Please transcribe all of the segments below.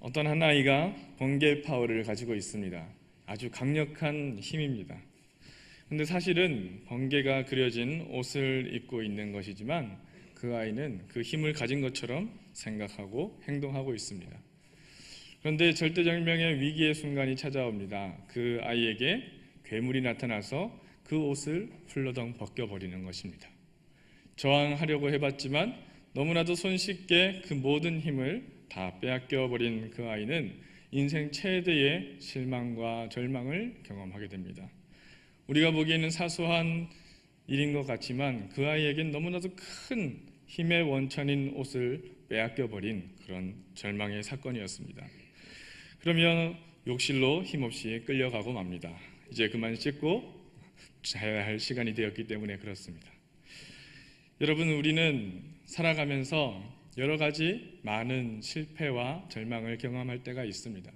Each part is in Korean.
어떤 한 아이가 번개 파워를 가지고 있습니다. 아주 강력한 힘입니다. 근데 사실은 번개가 그려진 옷을 입고 있는 것이지만 그 아이는 그 힘을 가진 것처럼 생각하고 행동하고 있습니다. 그런데 절대절명의 위기의 순간이 찾아옵니다. 그 아이에게 괴물이 나타나서 그 옷을 훌러덩 벗겨버리는 것입니다. 저항하려고 해봤지만 너무나도 손쉽게 그 모든 힘을 다 빼앗겨 버린 그 아이는 인생 최대의 실망과 절망을 경험하게 됩니다. 우리가 보기에는 사소한 일인 것 같지만 그 아이에겐 너무나도 큰 힘의 원천인 옷을 빼앗겨 버린 그런 절망의 사건이었습니다. 그러면 욕실로 힘없이 끌려가고 맙니다. 이제 그만 씻고 자야 할 시간이 되었기 때문에 그렇습니다. 여러분 우리는 살아가면서 여러 가지 많은 실패와 절망을 경험할 때가 있습니다.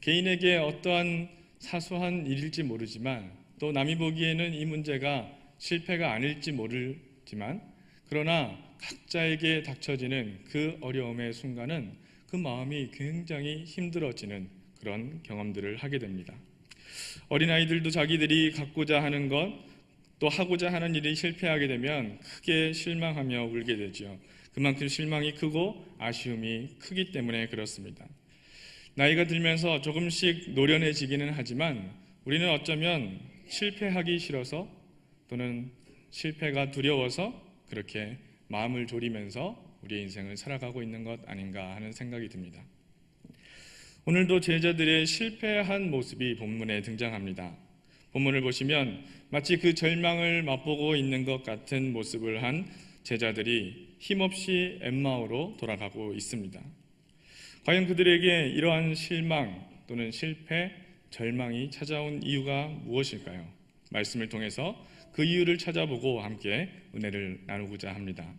개인에게 어떠한 사소한 일일지 모르지만 또 남이 보기에는 이 문제가 실패가 아닐지 모르지만 그러나 각자에게 닥쳐지는 그 어려움의 순간은 그 마음이 굉장히 힘들어지는 그런 경험들을 하게 됩니다. 어린아이들도 자기들이 갖고자 하는 것, 또 하고자 하는 일이 실패하게 되면 크게 실망하며 울게 되죠. 그만큼 실망이 크고 아쉬움이 크기 때문에 그렇습니다. 나이가 들면서 조금씩 노련해지기는 하지만 우리는 어쩌면 실패하기 싫어서 또는 실패가 두려워서 그렇게 마음을 졸이면서 우리의 인생을 살아가고 있는 것 아닌가 하는 생각이 듭니다. 오늘도 제자들의 실패한 모습이 본문에 등장합니다. 본문을 보시면 마치 그 절망을 맛보고 있는 것 같은 모습을 한 제자들이 힘없이 엠마오로 돌아가고 있습니다. 과연 그들에게 이러한 실망 또는 실패, 절망이 찾아온 이유가 무엇일까요? 말씀을 통해서 그 이유를 찾아보고 함께 은혜를 나누고자 합니다.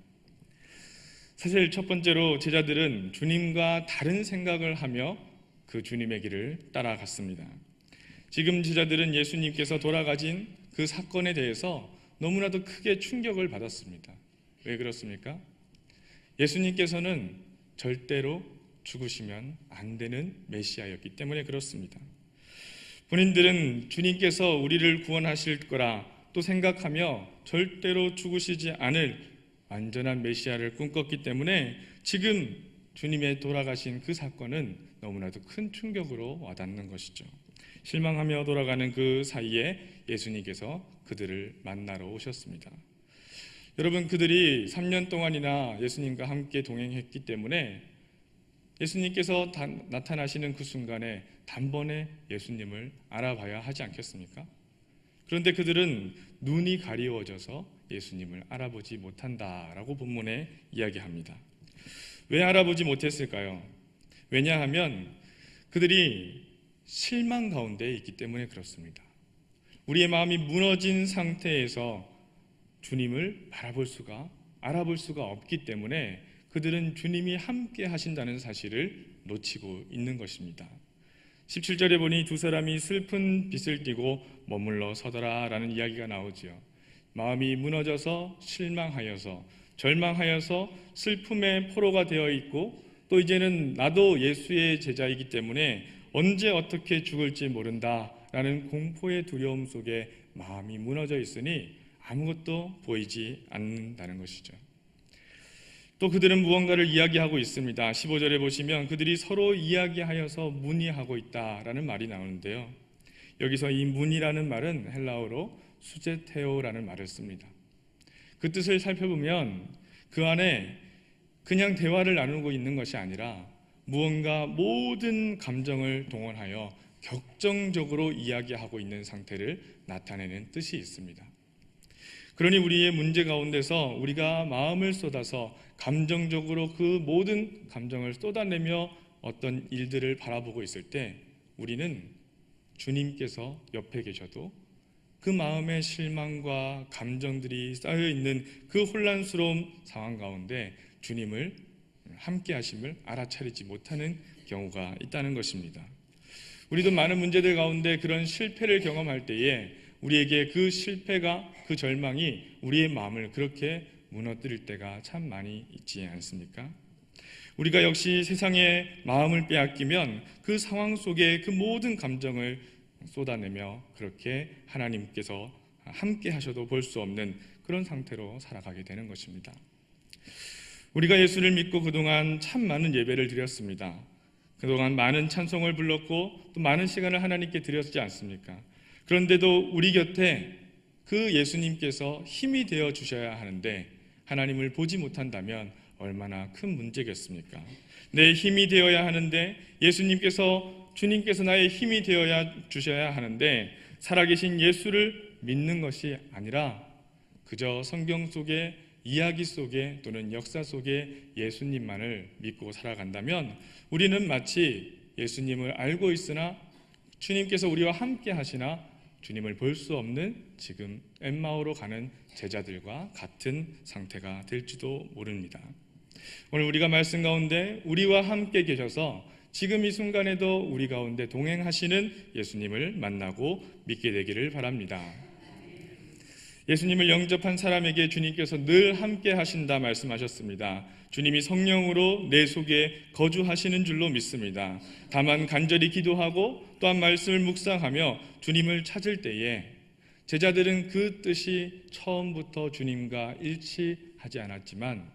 사실 첫 번째로 제자들은 주님과 다른 생각을 하며 그 주님의 길을 따라갔습니다. 지금 제자들은 예수님께서 돌아가신 그 사건에 대해서 너무나도 크게 충격을 받았습니다. 왜 그렇습니까? 예수님께서는 절대로 죽으시면 안 되는 메시아였기 때문에 그렇습니다. 본인들은 주님께서 우리를 구원하실 거라 또 생각하며 절대로 죽으시지 않을 완전한 메시아를 꿈꿨기 때문에 지금 주님의 돌아가신 그 사건은 너무나도 큰 충격으로 와닿는 것이죠. 실망하며 돌아가는 그 사이에 예수님께서 그들을 만나러 오셨습니다. 여러분 그들이 3년 동안이나 예수님과 함께 동행했기 때문에 예수님께서 나타나시는 그 순간에 단번에 예수님을 알아봐야 하지 않겠습니까? 그런데 그들은 눈이 가리워져서 예수님을 알아보지 못한다라고 본문에 이야기합니다. 왜 알아보지 못했을까요? 왜냐하면 그들이 실망 가운데 있기 때문에 그렇습니다. 우리의 마음이 무너진 상태에서 주님을 바라볼 수가 알아볼 수가 없기 때문에 그들은 주님이 함께 하신다는 사실을 놓치고 있는 것입니다. 17절에 보니 두 사람이 슬픈 빛을 띠고 머물러 서더라라는 이야기가 나오지요. 마음이 무너져서 실망하여서 절망하여서 슬픔의 포로가 되어 있고 또 이제는 나도 예수의 제자이기 때문에 언제 어떻게 죽을지 모른다라는 공포의 두려움 속에 마음이 무너져 있으니 아무것도 보이지 않는다는 것이죠. 또 그들은 무언가를 이야기하고 있습니다. 15절에 보시면 그들이 서로 이야기하여서 문의하고 있다라는 말이 나오는데요. 여기서 이 문이라는 말은 헬라어로 수제테오라는 말을 씁니다. 그 뜻을 살펴보면 그 안에 그냥 대화를 나누고 있는 것이 아니라 무언가 모든 감정을 동원하여 격정적으로 이야기하고 있는 상태를 나타내는 뜻이 있습니다. 그러니 우리의 문제 가운데서 우리가 마음을 쏟아서 감정적으로 그 모든 감정을 쏟아내며 어떤 일들을 바라보고 있을 때 우리는 주님께서 옆에 계셔도 그 마음의 실망과 감정들이 쌓여 있는 그 혼란스러운 상황 가운데 주님을 함께 하심을 알아차리지 못하는 경우가 있다는 것입니다. 우리도 많은 문제들 가운데 그런 실패를 경험할 때에 우리에게 그 실패가 그 절망이 우리의 마음을 그렇게 무너뜨릴 때가 참 많이 있지 않습니까? 우리가 역시 세상의 마음을 빼앗기면 그 상황 속에 그 모든 감정을 쏟아내며 그렇게 하나님께서 함께 하셔도 볼 수 없는 그런 상태로 살아가게 되는 것입니다. 우리가 예수를 믿고 그동안 참 많은 예배를 드렸습니다. 그동안 많은 찬송을 불렀고 또 많은 시간을 하나님께 드렸지 않습니까? 그런데도 우리 곁에 그 예수님께서 힘이 되어 주셔야 하는데 하나님을 보지 못한다면 얼마나 큰 문제겠습니까? 내 힘이 되어야 하는데 예수님께서 주님께서 나의 힘이 되어야 주셔야 하는데 살아계신 예수를 믿는 것이 아니라 그저 성경 속에 이야기 속에 또는 역사 속에 예수님만을 믿고 살아간다면 우리는 마치 예수님을 알고 있으나 주님께서 우리와 함께 하시나 주님을 볼 수 없는 지금 엠마오로 가는 제자들과 같은 상태가 될지도 모릅니다. 오늘 우리가 말씀 가운데 우리와 함께 계셔서 지금 이 순간에도 우리 가운데 동행하시는 예수님을 만나고 믿게 되기를 바랍니다. 예수님을 영접한 사람에게 주님께서 늘 함께 하신다 말씀하셨습니다. 주님이 성령으로 내 속에 거주하시는 줄로 믿습니다. 다만 간절히 기도하고 또한 말씀을 묵상하며 주님을 찾을 때에 제자들은 그 뜻이 처음부터 주님과 일치하지 않았지만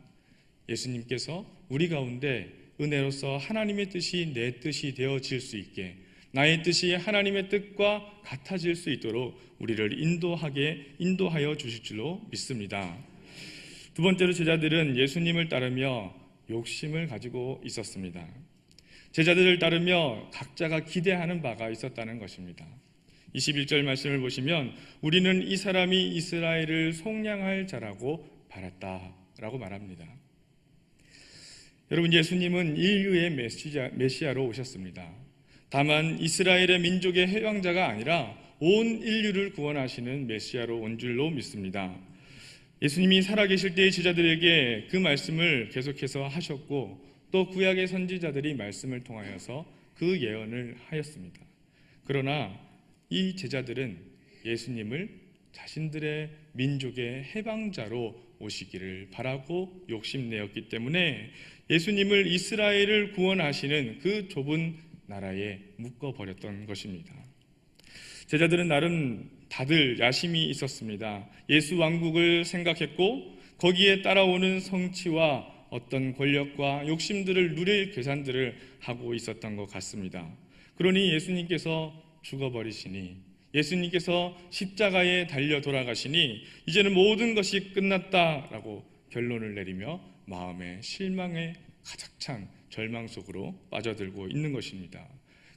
예수님께서 우리 가운데 은혜로서 하나님의 뜻이 내 뜻이 되어질 수 있게 나의 뜻이 하나님의 뜻과 같아질 수 있도록 우리를 인도하게 인도하여 주실 줄로 믿습니다. 두 번째로 제자들은 예수님을 따르며 욕심을 가지고 있었습니다. 제자들을 따르며 각자가 기대하는 바가 있었다는 것입니다. 21절 말씀을 보시면 우리는 이 사람이 이스라엘을 속량할 자라고 바랐다라고 말합니다. 여러분 예수님은 인류의 메시아, 메시아로 오셨습니다. 다만 이스라엘의 민족의 해방자가 아니라 온 인류를 구원하시는 메시아로 온 줄로 믿습니다. 예수님이 살아계실 때의 제자들에게 그 말씀을 계속해서 하셨고 또 구약의 선지자들이 말씀을 통하여서 그 예언을 하였습니다. 그러나 이 제자들은 예수님을 자신들의 민족의 해방자로 오시기를 바라고 욕심내었기 때문에 예수님을 이스라엘을 구원하시는 그 좁은 나라에 묶어버렸던 것입니다. 제자들은 나름 다들 야심이 있었습니다. 예수 왕국을 생각했고 거기에 따라오는 성취와 어떤 권력과 욕심들을 누릴 계산들을 하고 있었던 것 같습니다. 그러니 예수님께서 죽어버리시니 예수님께서 십자가에 달려 돌아가시니 이제는 모든 것이 끝났다라고 결론을 내리며 마음의 실망에 가득 찬 절망 속으로 빠져들고 있는 것입니다.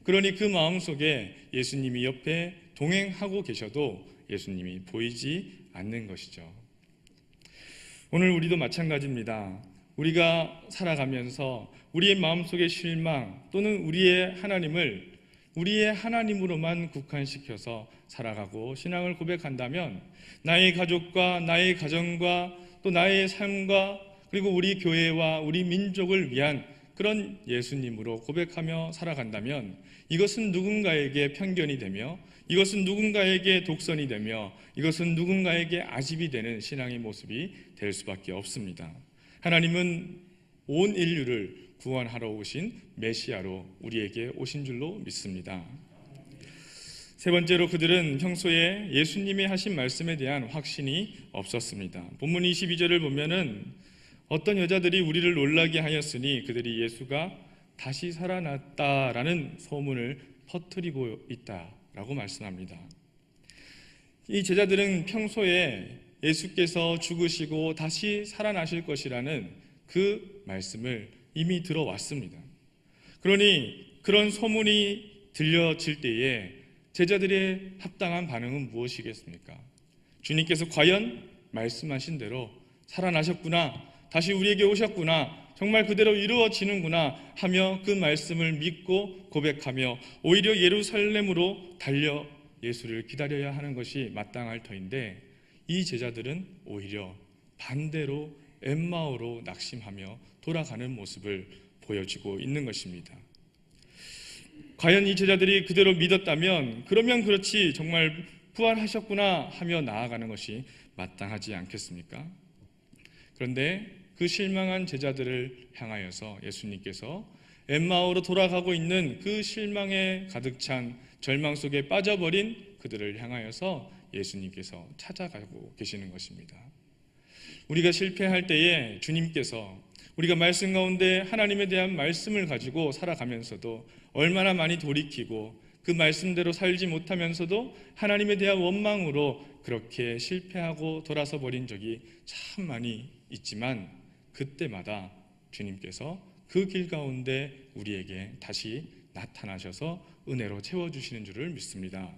그러니 그 마음 속에 예수님이 옆에 동행하고 계셔도 예수님이 보이지 않는 것이죠. 오늘 우리도 마찬가지입니다. 우리가 살아가면서 우리의 마음속의 실망 또는 우리의 하나님을 우리의 하나님으로만 국한시켜서 살아가고 신앙을 고백한다면 나의 가족과 나의 가정과 또 나의 삶과 그리고 우리 교회와 우리 민족을 위한 그런 예수님으로 고백하며 살아간다면 이것은 누군가에게 편견이 되며 이것은 누군가에게 독선이 되며 이것은 누군가에게 아집이 되는 신앙의 모습이 될 수밖에 없습니다. 하나님은 온 인류를 구원하러 오신 메시아로 우리에게 오신 줄로 믿습니다. 세 번째로 그들은 평소에 예수님의 하신 말씀에 대한 확신이 없었습니다. 본문 22절을 보면은 어떤 여자들이 우리를 놀라게 하였으니 그들이 예수가 다시 살아났다라는 소문을 퍼뜨리고 있다라고 말씀합니다. 이 제자들은 평소에 예수께서 죽으시고 다시 살아나실 것이라는 그 말씀을 이미 들어왔습니다. 그러니 그런 소문이 들려질 때에 제자들의 합당한 반응은 무엇이겠습니까? 주님께서 과연 말씀하신 대로 살아나셨구나, 다시 우리에게 오셨구나, 정말 그대로 이루어지는구나 하며 그 말씀을 믿고 고백하며 오히려 예루살렘으로 달려 예수를 기다려야 하는 것이 마땅할 터인데 이 제자들은 오히려 반대로 엠마오로 낙심하며 돌아가는 모습을 보여주고 있는 것입니다. 과연 이 제자들이 그대로 믿었다면 그러면 그렇지 정말 부활하셨구나 하며 나아가는 것이 마땅하지 않겠습니까? 그런데 그 실망한 제자들을 향하여서 예수님께서 엠마오로 돌아가고 있는 그 실망에 가득 찬 절망 속에 빠져버린 그들을 향하여서 예수님께서 찾아가고 계시는 것입니다. 우리가 실패할 때에 주님께서 우리가 말씀 가운데 하나님에 대한 말씀을 가지고 살아가면서도 얼마나 많이 돌이키고 그 말씀대로 살지 못하면서도 하나님에 대한 원망으로 그렇게 실패하고 돌아서 버린 적이 참 많이 있지만 그때마다 주님께서 그 길 가운데 우리에게 다시 나타나셔서 은혜로 채워주시는 줄을 믿습니다.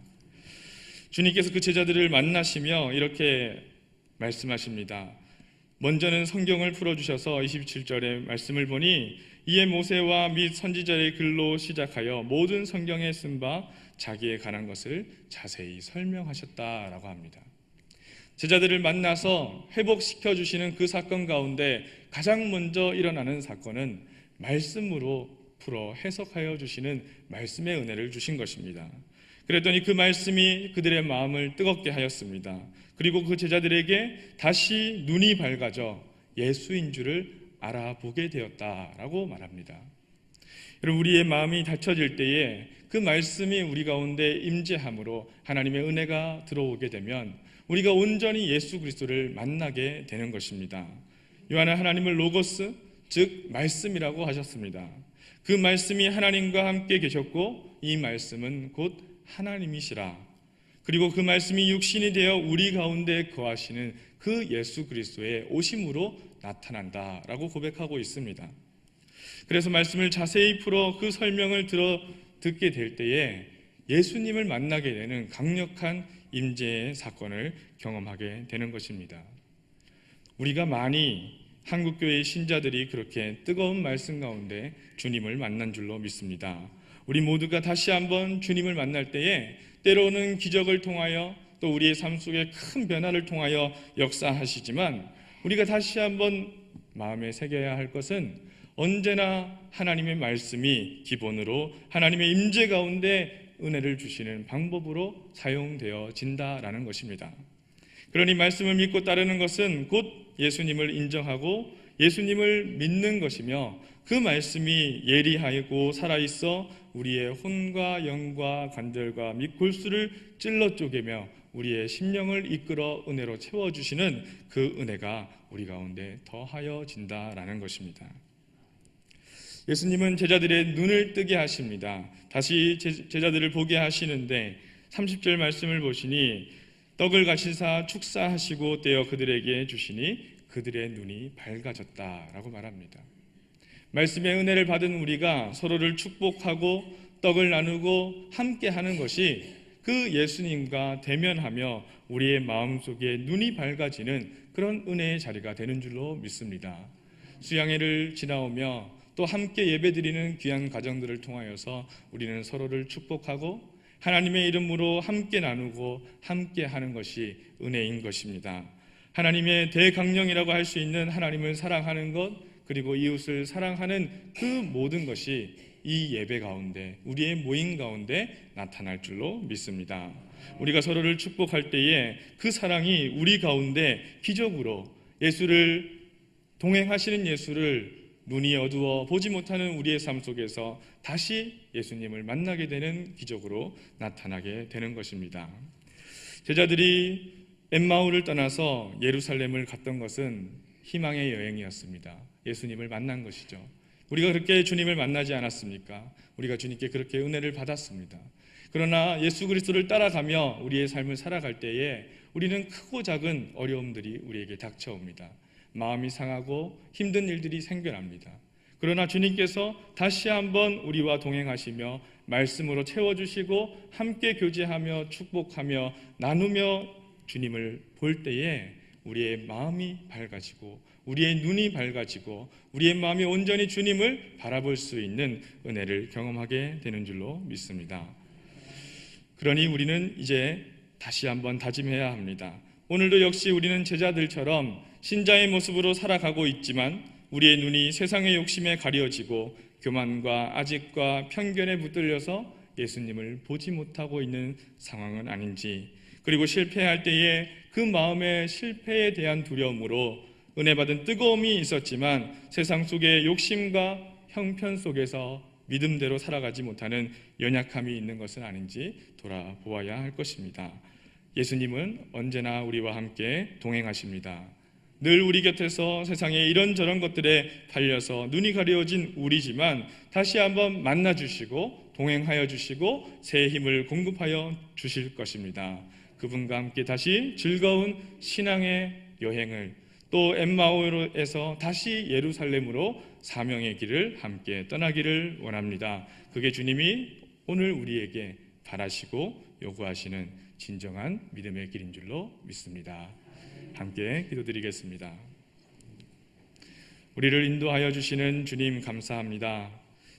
주님께서 그 제자들을 만나시며 이렇게 말씀하십니다. 먼저는 성경을 풀어주셔서 27절의 말씀을 보니 이에 모세와 및 선지자의 글로 시작하여 모든 성경에 쓴 바 자기에 관한 것을 자세히 설명하셨다라고 합니다. 제자들을 만나서 회복시켜 주시는 그 사건 가운데 가장 먼저 일어나는 사건은 말씀으로 풀어 해석하여 주시는 말씀의 은혜를 주신 것입니다. 그랬더니 그 말씀이 그들의 마음을 뜨겁게 하였습니다. 그리고 그 제자들에게 다시 눈이 밝아져 예수인 줄을 알아보게 되었다라고 말합니다. 여러분 우리의 마음이 닫혀질 때에 그 말씀이 우리 가운데 임재함으로 하나님의 은혜가 들어오게 되면 우리가 온전히 예수 그리스도를 만나게 되는 것입니다. 요한은 하나님을 로고스 즉 말씀이라고 하셨습니다. 그 말씀이 하나님과 함께 계셨고 이 말씀은 곧 하나님이시라. 그리고 그 말씀이 육신이 되어 우리 가운데 거하시는 그 예수 그리스도의 오심으로 나타난다라고 고백하고 있습니다. 그래서 말씀을 자세히 풀어 그 설명을 들어 듣게 될 때에 예수님을 만나게 되는 강력한 임재의 사건을 경험하게 되는 것입니다. 우리가 많이 한국 교회의 신자들이 그렇게 뜨거운 말씀 가운데 주님을 만난 줄로 믿습니다. 우리 모두가 다시 한번 주님을 만날 때에 때로는 기적을 통하여 또 우리의 삶 속에 큰 변화를 통하여 역사하시지만 우리가 다시 한번 마음에 새겨야 할 것은 언제나 하나님의 말씀이 기본으로 하나님의 임재 가운데 은혜를 주시는 방법으로 사용되어진다라는 것입니다. 그러니 말씀을 믿고 따르는 것은 곧 예수님을 인정하고 예수님을 믿는 것이며 그 말씀이 예리하고 살아있어 우리의 혼과 영과 관절과 및 골수를 찔러 쪼개며 우리의 심령을 이끌어 은혜로 채워주시는 그 은혜가 우리 가운데 더하여진다라는 것입니다. 예수님은 제자들의 눈을 뜨게 하십니다. 다시 제자들을 보게 하시는데 30절 말씀을 보시니 떡을 가시사 축사하시고 떼어 그들에게 주시니 그들의 눈이 밝아졌다라고 말합니다. 말씀의 은혜를 받은 우리가 서로를 축복하고 떡을 나누고 함께 하는 것이 그 예수님과 대면하며 우리의 마음속에 눈이 밝아지는 그런 은혜의 자리가 되는 줄로 믿습니다. 수양회를 지나오며 또 함께 예배드리는 귀한 가정들을 통하여서 우리는 서로를 축복하고 하나님의 이름으로 함께 나누고 함께 하는 것이 은혜인 것입니다. 하나님의 대강령이라고 할 수 있는 하나님을 사랑하는 것 그리고 이웃을 사랑하는 그 모든 것이 이 예배 가운데 우리의 모임 가운데 나타날 줄로 믿습니다. 우리가 서로를 축복할 때에 그 사랑이 우리 가운데 기적으로 예수를 동행하시는 예수를 눈이 어두워 보지 못하는 우리의 삶 속에서 다시 예수님을 만나게 되는 기적으로 나타나게 되는 것입니다. 제자들이 엠마오를 떠나서 예루살렘을 갔던 것은 희망의 여행이었습니다. 예수님을 만난 것이죠. 우리가 그렇게 주님을 만나지 않았습니까? 우리가 주님께 그렇게 은혜를 받았습니다. 그러나 예수 그리스도를 따라가며 우리의 삶을 살아갈 때에 우리는 크고 작은 어려움들이 우리에게 닥쳐옵니다. 마음이 상하고 힘든 일들이 생겨납니다. 그러나 주님께서 다시 한번 우리와 동행하시며 말씀으로 채워주시고 함께 교제하며 축복하며 나누며 주님을 볼 때에 우리의 마음이 밝아지고 우리의 눈이 밝아지고 우리의 마음이 온전히 주님을 바라볼 수 있는 은혜를 경험하게 되는 줄로 믿습니다. 그러니 우리는 이제 다시 한번 다짐해야 합니다. 오늘도 역시 우리는 제자들처럼 신자의 모습으로 살아가고 있지만 우리의 눈이 세상의 욕심에 가려지고 교만과 아직과 편견에 붙들려서 예수님을 보지 못하고 있는 상황은 아닌지 그리고 실패할 때에 그 마음의 실패에 대한 두려움으로 은혜 받은 뜨거움이 있었지만 세상 속의 욕심과 형편 속에서 믿음대로 살아가지 못하는 연약함이 있는 것은 아닌지 돌아보아야 할 것입니다. 예수님은 언제나 우리와 함께 동행하십니다. 늘 우리 곁에서 세상의 이런저런 것들에 팔려서 눈이 가려진 우리지만 다시 한번 만나 주시고 동행하여 주시고 새 힘을 공급하여 주실 것입니다. 그분과 함께 다시 즐거운 신앙의 여행을 또 엠마오에서 다시 예루살렘으로 사명의 길을 함께 떠나기를 원합니다. 그게 주님이 오늘 우리에게 바라시고 요구하시는 진정한 믿음의 길인 줄로 믿습니다. 함께 기도드리겠습니다. 우리를 인도하여 주시는 주님 감사합니다.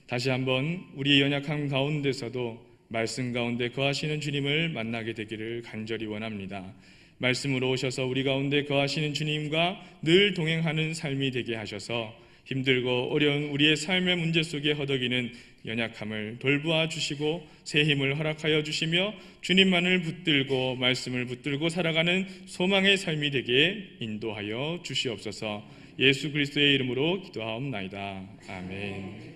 다시 한번 우리 연약함 가운데서도 말씀 가운데 거하시는 주님을 만나게 되기를 간절히 원합니다. 말씀으로 오셔서 우리 가운데 거하시는 주님과 늘 동행하는 삶이 되게 하셔서 힘들고 어려운 우리의 삶의 문제 속에 허덕이는 연약함을 돌보아 주시고 새 힘을 허락하여 주시며 주님만을 붙들고 말씀을 붙들고 살아가는 소망의 삶이 되게 인도하여 주시옵소서 예수 그리스도의 이름으로 기도하옵나이다. 아멘.